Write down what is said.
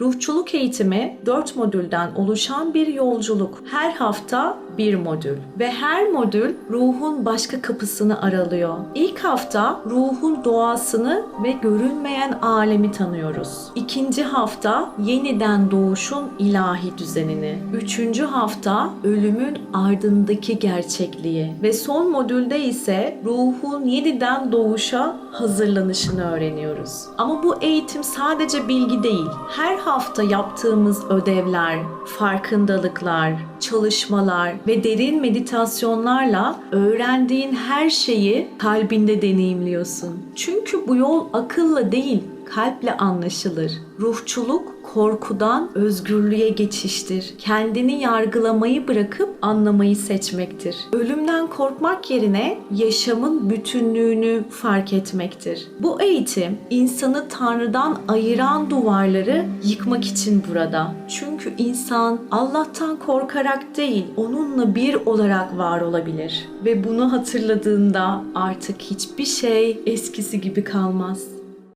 Ruhçuluk eğitimi 4 modülden oluşan bir yolculuk. Her hafta bir modül ve her modül ruhun başka kapısını aralıyor. İlk hafta ruhun doğasını ve görünmeyen alemi tanıyoruz. İkinci hafta yeniden doğuşun ilahi düzenini. Üçüncü hafta ölümün ardındaki gerçekliği ve son modülde ise ruhun yeniden doğuşa hazırlanışını öğreniyoruz. Ama bu eğitim sadece bilgi değil. Her hafta yaptığımız ödevler, farkındalıklar, çalışmalar ve derin meditasyonlarla öğrendiğin her şeyi kalbinde deneyimliyorsun. Çünkü bu yol akılla değil, kalple anlaşılır. Ruhçuluk korkudan özgürlüğe geçiştir. Kendini yargılamayı bırakıp anlamayı seçmektir. Ölümden korkmak yerine yaşamın bütünlüğünü fark etmektir. Bu eğitim insanı Tanrı'dan ayıran duvarları yıkmak için burada. Çünkü insan Allah'tan korkarak değil, onunla bir olarak var olabilir. Ve bunu hatırladığında artık hiçbir şey eskisi gibi kalmaz.